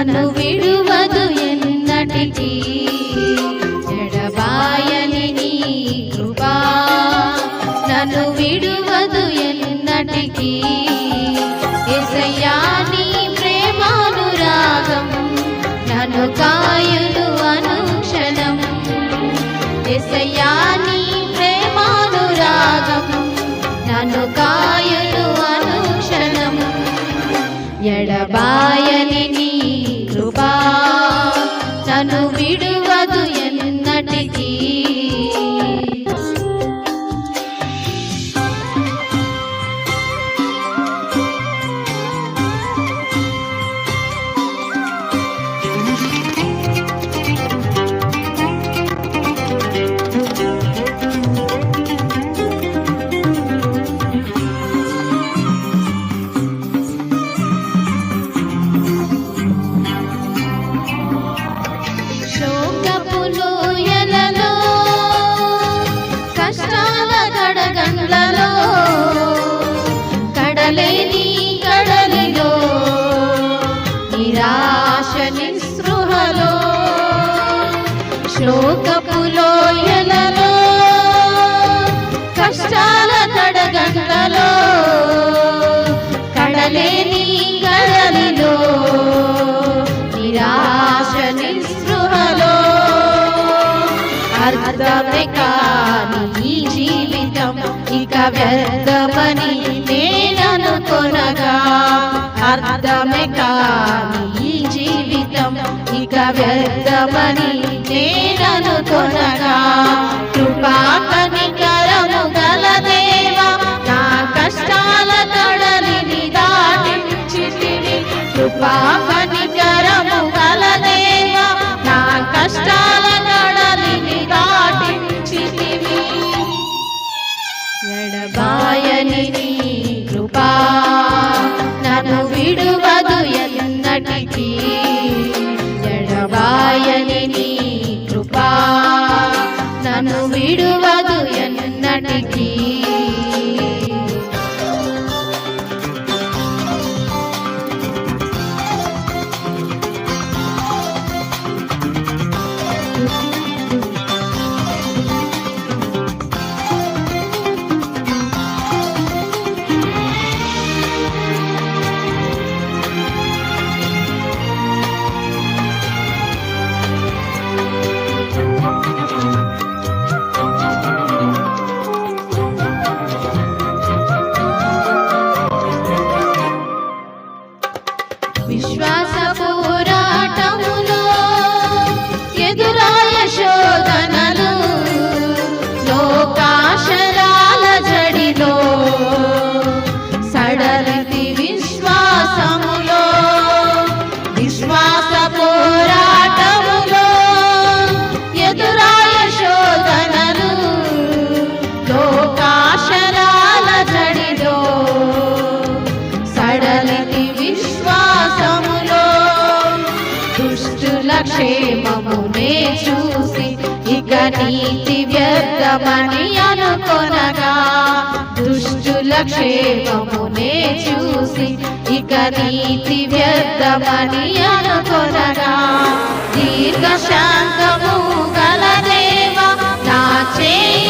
నన్ను విడువదు ఎన్నటికీ. ఎడబాయని నీ కృపా. నన్ను విడువదు ఎన్నటికీ. ఎసయ్యా నీ ప్రేమానురాగం నన్ను కాయును అనుక్షణం. ఎసయ్యా నీ అర్థమే కాని ఈ జీవితం ఇక వ్యర్థమని నేననుకొనగా అర్థమే కాని ఈ జీవితం ఇక వ్యర్థమని నేను నన్ను విడువదు పోరాటములో ఎదురాయ శోధనలు లోకాశరాల జడిలో సడలితి విశ్వాసములో దుష్టుల క్షేమమునే చూసి ఇక వ్యర్థమని అనుకొనగా దుష్టుల క్షేమమునే చూసి ఇక నీతి వ్యర్థమని అనుకొనగా దీర్ఘ శాంతము గల దేవ నా చేయ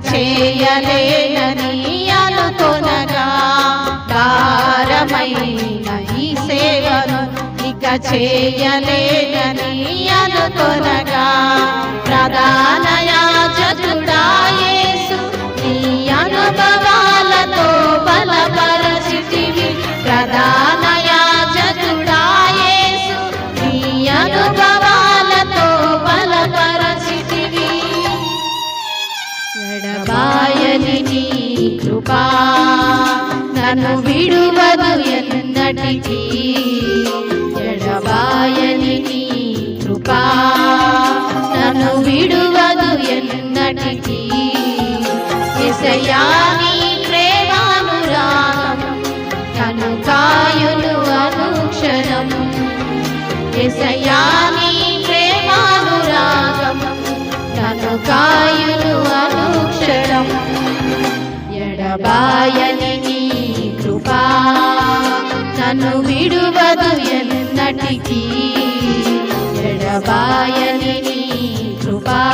చేయలేనని అనుకొనగా భారమైన ఈ సేవను ఇక చేయలేనని అనుకొనగా ప్రధాన ఎడబాయని నీ కృపా. నన్ను విడువదు ఎన్నటికీ. ఎడబాయని నీ కృపా. నన్ను విడువదు ఎన్నటికీ. ఎసయా నీ ప్రేమానురాగం తను కాయును అనుక్షణం. ఎసయా నీ ప్రేమానురాగం తను కాయును అనుక్షణం ఎడబాయని నీ కృపా. నన్ను విడువదు ఎన్నటికీ. ఎడబాయని నీ కృపా.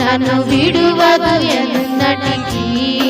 నన్ను విడువదు ఎన్నటికీ.